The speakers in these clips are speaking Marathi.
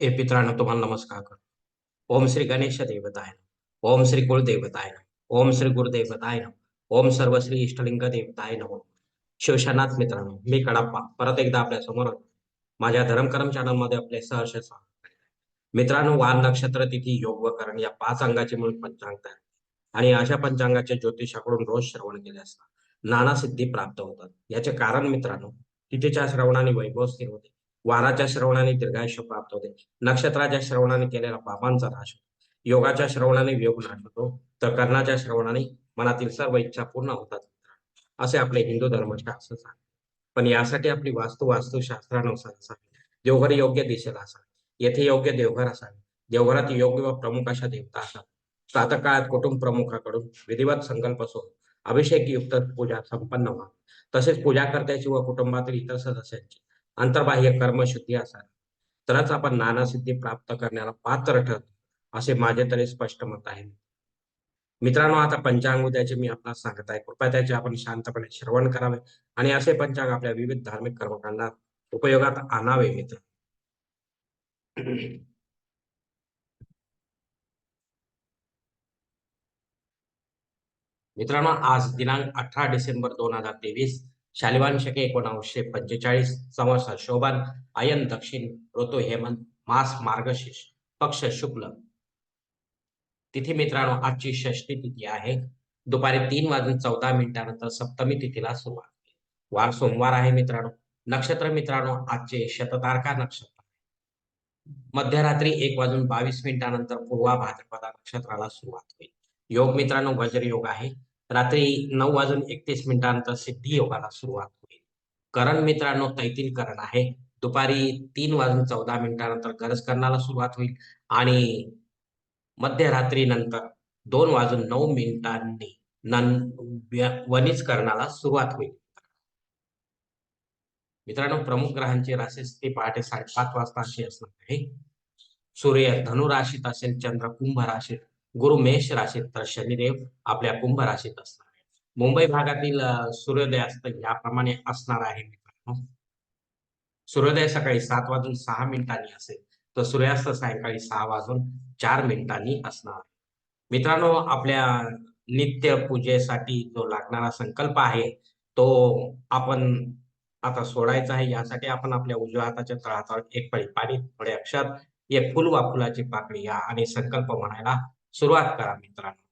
हे पित्रांनो तुम्हाला नमस्कार करतो. ओम श्री गणेश देवताय ओम श्री कुलदेवताय ओम श्री गुरुदेवताय ओम सर्व श्री इष्टलिंग देवताय नमो. शिवशनाथ मित्रांनो मी कडाप्पा. परत एकदा आपल्यासमोर माझ्या धर्मकर्म चॅनलमध्ये आपले सहर्ष स्वागत मित्रांनो वार नक्षत्र तिथी योग व करण या पाच अंगाचे म्हणून पंचांग तयार आणि अशा पंचांगाच्या ज्योतिषाकडून रोज श्रवण केले असता नाना सिद्धी प्राप्त होतात. याचे कारण मित्रांनो तिथेच्या श्रवणाने वैभव स्थिर होते. वाराच्या श्रवणाने दीर्घायुष्य प्राप्त होते. नक्षत्राच्या श्रवणाने केलेला पापांचा नाश होतो. योगाच्या श्रवणाने योग नाश होतो. तर कर्णाच्या श्रवणाने मनातील सर्व इच्छा पूर्ण होतात. असे आपले हिंदू धर्मशास्त्र सांगते. पण यासाठी आपली वास्तू वास्तुशास्त्रानुसार असावी देवघर योग्य दिशेला असावे. येथे योग्य देवघर असावे. देवघरात योग्य व प्रमुख अशा देवता असाव्या प्रातः काळात कुटुंब प्रमुखाकडून विधिवत संकल्प सोडून अभिषेक युक्त पूजा संपन्न व्हा तसेच पूजा करत्याची व कुटुंबातील इतर सदस्यांची अंतर्बाह्य कर्मशुद्धी असावी. तरच आपण नानासिद्धी प्राप्त करण्याला पात्र ठरतो असे माझे तरी स्पष्ट मत आहे. मित्रांनो आता पंचांग उद्याचे मी आपल्याला सांगत आहे. कृपया त्याचे आपण शांतपणे श्रवण करावे आणि असे पंचांग आपल्या विविध धार्मिक कर्मकांडात उपयोगात आणावे मित्र. मित्रांनो आज दिनांक अठरा डिसेंबर दोन हजार तेवीस शालिवान शके एकोणावीसशे पंचेचाळीस संवत्सर शोभन आयन दक्षिण ऋतू हेमंत मास मार्गशीर्ष पक्ष शुक्ल. तिथी मित्रांनो आजची षष्टी तिथी आहे. दुपारी तीन वाजून चौदा मिनिटानंतर सप्तमी तिथीला सुरुवात. वार सोमवार आहे मित्रांनो. नक्षत्र मित्रांनो आजचे शततारका नक्षत्र मध्यरात्री एक वाजून बावीस मिनिटानंतर पूर्वा भाद्रपदा नक्षत्राला सुरुवात होईल. योग मित्रांनो वज्र योग आहे. रात्री नऊ वाजून एकतीस मिनिटानंतर सिद्धी योगाला सुरुवात होईल. करण मित्रांनो तैतील करण आहे. दुपारी तीन वाजून चौदा मिनिटानंतर गरज करण्याला सुरुवात होईल. आणि मध्यरात्री नंतर दोन वाजून नऊ मिनिटांनी वनिज करण्याला सुरुवात होईल. मित्रांनो प्रमुख ग्रहांची राशी स्थिती पहाटे साडेपाच वाजता अशी असणार आहे. सूर्य धनु राशीत असेल चंद्र कुंभ राशीत गुरु मेष राशीत तर शनिदेव आपल्या कुंभ राशीत असणार आहे मुंबई भागातील सूर्योदय सूर्योदयास्त याप्रमाणे असणार आहे मित्रांनो. सूर्योदय सकाळी सात वाजून सहा मिनिटांनी असेल तर सूर्यास्त सायंकाळी सहा वाजून चार मिनिटांनी असणार. मित्रांनो आपल्या नित्य पूजेसाठी जो लागणारा संकल्प आहे तो आपण आता सोडायचा आहे. यासाठी आपण आपल्या उजव्या हाताच्या तळातळ एक पळी पाणी थोडे अक्षर एक फुल वा फुलाची पाकळी या आणि संकल्प म्हणायला सुरुवात करा मित्रांनो.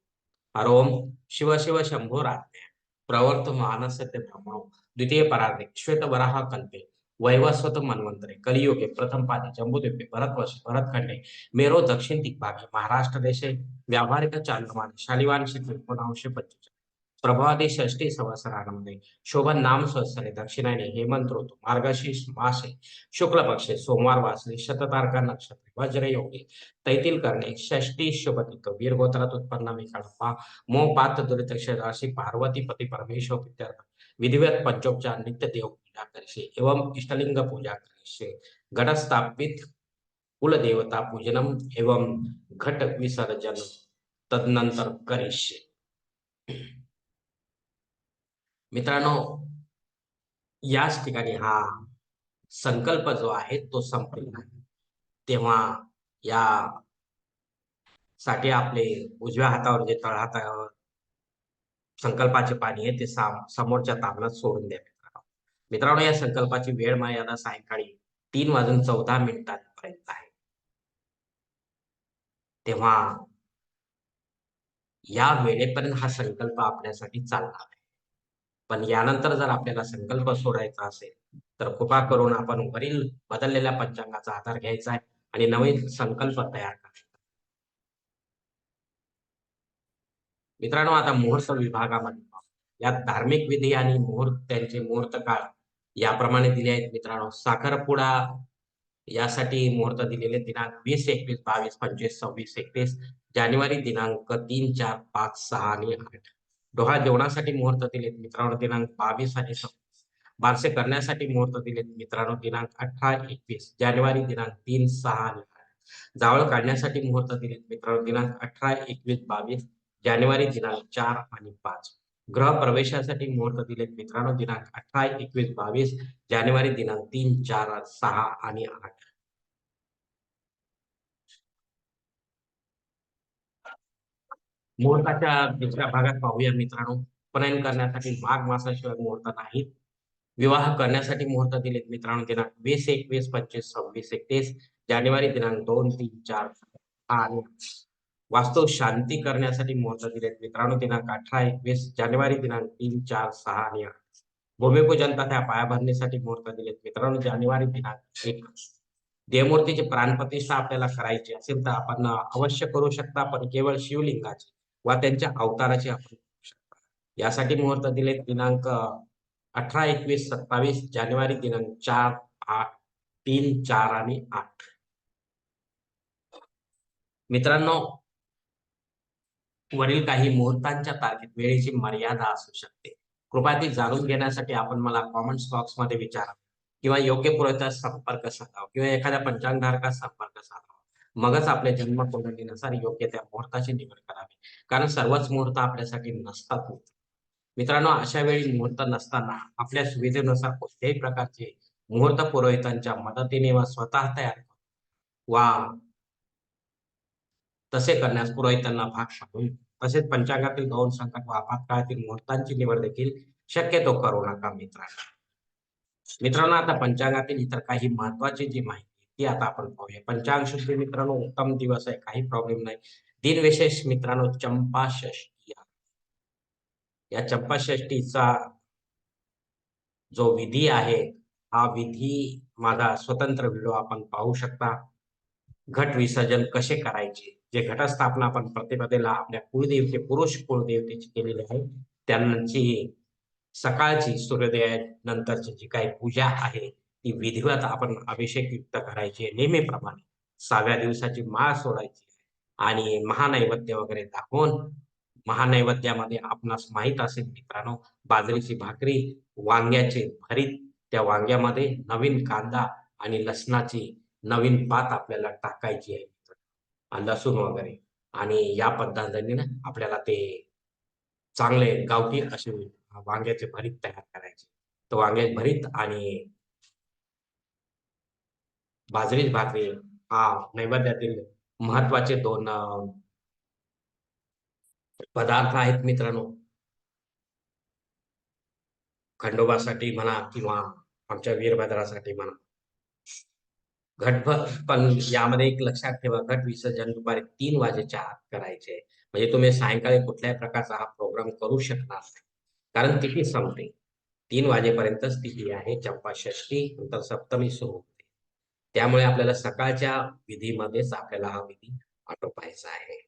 हरोम शिव शिव शंभो राज्ञ. प्रवर्त मानसते ब्रह्मणो द्वितीय परार्धे. श्वेत वराह कल्पे. वैवस्वत मन्वंतरे कलियुगे प्रथम पादे. जम्बुद्वीपे. भरतवर्षे. भरतखंडे. मेरो दक्षिण दिग्भागे. महाराष्ट्र देशे. व्यावहारिक चालमाने शालिवान शके एकोणावीसशे पंचेचाळीस. प्रभावादी षष्टी संवत्सरामध्ये शोभन नाम संवत्सरे दक्षिणाने हेमंत ऋतू मार्गशीर्ष मासे शुक्ल पक्षे सोमवार वासले शततारका नक्षत्रे वज्रयोगी तैतील करणे षष्टी शुभतिक वीर गोत्रात उत्पन्न मी कडप्पा मोह पात दुरितक्ष राशी पार्वती पती परमेश्वर प्रीत्यर्थ विधिवत पंचोपचार नित्य देव पूजा करिष्ये एवं इष्टलिंग पूजा करिष्ये घटस्थापित कुलदेवता पूजनम एवं घट विसर्जन तदनंतर करिष्ये। मित्रांनो याच ठिकाणी हा संकल्प जो आहे तो संपलेला आहे. तेव्हा या साठी आपले उजव्या हातावर जे तळहातावर संकल्पाचे पाणी आहे ते साम- समोरच्या तामणात सोडून द्या मित्रांनो. मित्रांनो या संकल्पाची वेळ मर्यादा सायंकाळी तीन वाजून चौदा मिनिटांपर्यंत आहे. तेव्हा या वेळेपर्यंत हा संकल्प आपल्यासाठी चालणार आहे. पण यानंतर जर आपल्याला संकल्प सोडायचा असेल तर कृपा करून आपण वरील बदललेल्या पंचांगाचा आधार घ्यायचा आहे आणि नवीन संकल्प तयार करायचा मित्रांनो आता मुहूर्त विभागामध्ये यात धार्मिक विधी आणि मुहूर्त त्यांचे मुहूर्त काळ याप्रमाणे दिले आहेत मित्रांनो. साखरपुडा यासाठी मुहूर्त दिलेले दिनांक वीस एकवीस बावीस पंचवीस सव्वीस एकवीस जानेवारी दिनांक तीन चार पाच सहा आणि आठ. डोहा जेवणासाठी मुहूर्त दिलेत मित्रांनो दिनांक बावीस आणि सव्वीस. बारसे करण्यासाठी मुहूर्त दिलेत मित्रांनो दिनांक अठरा एकवीस. जानेवारी दिनांक तीन सहा आणि आठ. जावळ काढण्यासाठी मुहूर्त दिलेत मित्रांनो दिनांक अठरा एकवीस बावीस. जानेवारी दिनांक चार आणि पाच. ग्रह प्रवेशासाठी मुहूर्त दिलेत मित्रांनो दिनांक अठरा एकवीस बावीस. जानेवारी दिनांक तीन चार सहा आणि आठ. मुहूर्ताच्या दुसऱ्या भागात पाहूया मित्रांनो. उपनयन करण्यासाठी माघ मासाशिवाय मुहूर्त नाहीत. विवाह करण्यासाठी मुहूर्त दिलेत मित्रांनो. दिनांक वीस एकवीस पंचवीस सव्वीस एकतीस. जानेवारी दिनांक दोन तीन चार. आणि वास्तव शांती करण्यासाठी मुहूर्त दिलेत मित्रांनो. दिनांक अठरा एकवीस जानेवारी दिनांक तीन चार सहा आणि आठ. भूमिपूजन तथा पायाभरणीसाठी मुहूर्त दिलेत मित्रांनो. जानेवारी दिनांक एक. देवमूर्तीची प्राणप्रतिष्ठा आपल्याला करायची असेल तर आपण अवश्य करू शकता पण केवळ शिवलिंगाची. वा त्यांच्या अवताराची आपण यासाठी मुहूर्त दिले दिनांक अठरा एकवीस सत्तावीस जानेवारी दिनांक चार आठ तीन चार आणि आठ. मित्रांनो वरील काही मुहूर्तांच्या तारखेत वेळेची मर्यादा असू शकते. कृपया ती जाणून घेण्यासाठी आपण मला कॉमेंट्स बॉक्समध्ये विचारा किंवा योग्य पुरवठा संपर्क साधावा किंवा एखाद्या पंचांगधारकात संपर्क साधावा मगच आपल्या जन्म कुंडलीनुसार योग्य त्या मुहूर्ताची निवड करावी. कारण सर्वच मुहूर्त आपल्यासाठी नसतात. मित्रांनो अशा वेळी मुहूर्त नसताना आपल्या सुविधेनुसार कोणत्याही प्रकारचे मुहूर्त पुरोहितांच्या मदतीने वा स्वतः तयार वा तसे करण्यास पुरोहितांना भाग सांगून तसेच पंचांगातील दोन संकट व आपातकाळातील मुहूर्तांची निवड देखील शक्यतो करू नका मित्रांनो. मित्रांनो आता पंचांगातील इतर काही महत्वाची जी माहिती ती आता आपण पाहूया. पंचांग शुद्धी मित्रांनो उत्तम दिवस आहे. काही प्रॉब्लेम नाही. दिनविशेष मित्रांनो चंपा षष्टी या चंपा षष्टीचा जो विधी आहे हा विधी माझा स्वतंत्र व्हिडिओ आपण पाहू शकता. घट विसर्जन कसे करायचे? जे घटस्थापना आपण प्रतिपदेला आपल्या कुळदेवते पुरुष कुळदेवतेची केलेली आहे त्यांची सकाळची सूर्योदया नंतरची जी काही पूजा आहे ती विधिवत आपण अभिषेक युक्त करायची नेहमीप्रमाणे सहाव्या दिवसाची माळ सोडायची आणि महानैवेद्य वगैरे दाखवून महानैवेद्यामध्ये आपणास माहीत असेल मित्रांनो बाजरीची भाकरी वांग्याचे भरीत त्या वांग्यामध्ये नवीन कांदा आणि लसणाची नवीन पात आपल्याला टाकायची आहे. लसूण वगैरे. आणि या पद्धतीने आपल्याला ते चांगले गावठी असे वांग्याचे भरीत तयार करायचे. तर वांग्याचे भरीत आणि बाजरीच भाकरी. हा नैवेद्यातील महत्त्वाचे दोन पदार्थ आहेत मित्रांनो. खंडोबासाठी म्हणा किंवा आमच्या वीरभद्रासाठी म्हणा. घटभ पण यामध्ये एक लक्षात ठेवा घट विसर्जन दुपारी तीन वाजेच्या आत करायचे. म्हणजे तुम्ही सायंकाळी कुठल्याही प्रकारचा हा प्रोग्राम करू शकणार नाही. कारण तिथी संपते. तीन वाजेपर्यंतच तिथी आहे. चंपा षष्टी नंतर सप्तमी सुरू. त्यामुळे आपल्याला सकाळच्या विधीमध्येच आपल्याला हा विधी आटोपायचा आहे.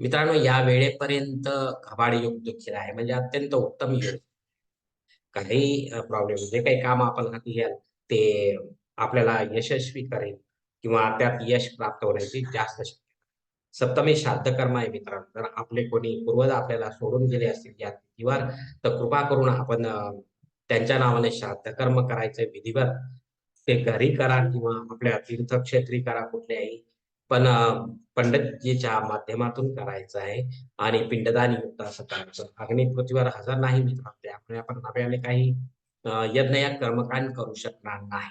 मित्रांनो या वेळेपर्यंत घबाड योग देखील आहे. म्हणजे अत्यंत उत्तम योग. काही प्रॉब्लेम जे काही काम आपण हाती घ्याल ते आपल्याला यशस्वी करेल किंवा त्यात यश प्राप्त होण्याची जास्त शक्यता. सप्तमी श्राद्ध कर्म आहे मित्रांनो. जर आपले कोणी पूर्वज आपल्याला सोडून गेले असतील या तिथीवर तर कृपा करून आपण त्यांच्या नावाने श्राद्ध कर्म करायचे विधीवर ते घरी करा किंवा आपल्या तीर्थक्षेत्री करा कुठल्याही. पण पंडितजीच्या माध्यमातून करायचं आहे. आणि पिंडदान युक्त असं करायचं. अग्नी पृथ्वीवर हजर नाही मित्रांनो त्यामुळे आपण नव्याने काही यज्ञ या कर्मकांड करू शकणार नाही.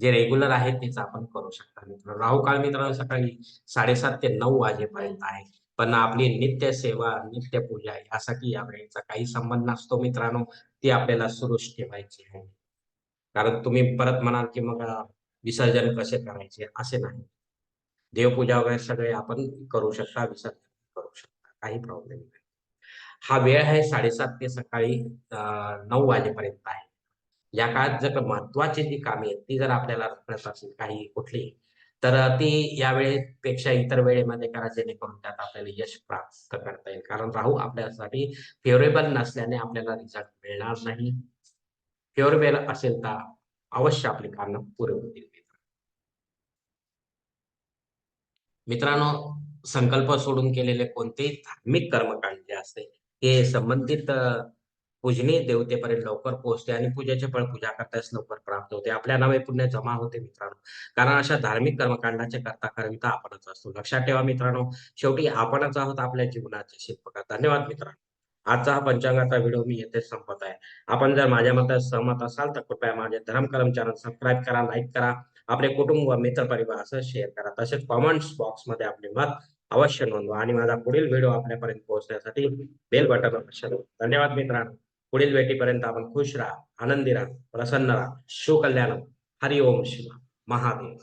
जे रेग्युलर आहे तेच आपण करू शकता मित्र. राहू काळ मित्रांनो सकाळी साडेसात ते नऊ वाजेपर्यंत आहे. पण आपली नित्य सेवा नित्य पूजा यासाठी या वेळेचा काही संबंध नसतो मित्रांनो. ती आपल्याला सुरूच ठेवायची आहे. कारण तुम्ही परत म्हणाल की मग विसर्जन कसे करायचे? असे नाही. देवपूजा वगैरे सगळे आपण करू शकता विसर्जन करू शकता. काही प्रॉब्लेम नाही. हा वेळ आहे साडेसात ते सकाळी नऊ वाजेपर्यंत आहे. या काळात जर महत्वाची जी कामे आहेत ती जर आपल्याला करत असेल काही कुठली तर ती या वेळेपेक्षा इतर वेळेमध्ये करा जेणेकरून त्यात आपल्याला यश प्राप्त करता येईल. कारण राहू आपल्यासाठी फेवरेबल नसल्याने आपल्याला रिझल्ट मिळणार नाही. फेवरेबल असेल तर अवश्य आपली कारणं पुरे मित्रांनो संकल्प सोडून केलेले कोणतेही धार्मिक कर्मकांड जे असते ते संबंधित पूजनीय देवतेपर्यंत लवकर पोहोचते आणि पूजेचे फळ पूजा करताच लवकर प्राप्त होते. आपल्या नावे पुण्य जमा होते मित्रांनो. कारण अशा धार्मिक कर्मकांडाचे करता करविता आपणच असतो. लक्षात ठेवा मित्रांनो शेवटी आपणच आहोत आपल्या जीवनाचे शिल्पकार. धन्यवाद मित्रांनो. आजचा हा पंचांगाचा व्हिडिओ मी येथे संपत आहे. आपण जर माझ्या मत सहमत असाल तर कृपया माझे धर्मकरम चॅनल सबस्क्राईब करा लाईक करा आपले कुटुंब व मित्र परिवारासह शेअर करा. तसेच कॉमेंट्स बॉक्समध्ये आपले मत अवश्य नोंदवा आणि माझा पुढील व्हिडिओ आपल्यापर्यंत पोहोचण्यासाठी बेल बटन अवश्य धन्यवाद मित्रांनो. पुढील भेटीपर्यंत आपण खुश राहा आनंदी राहा प्रसन्न राहा. शुभ हरिओम शिवा. महादेव.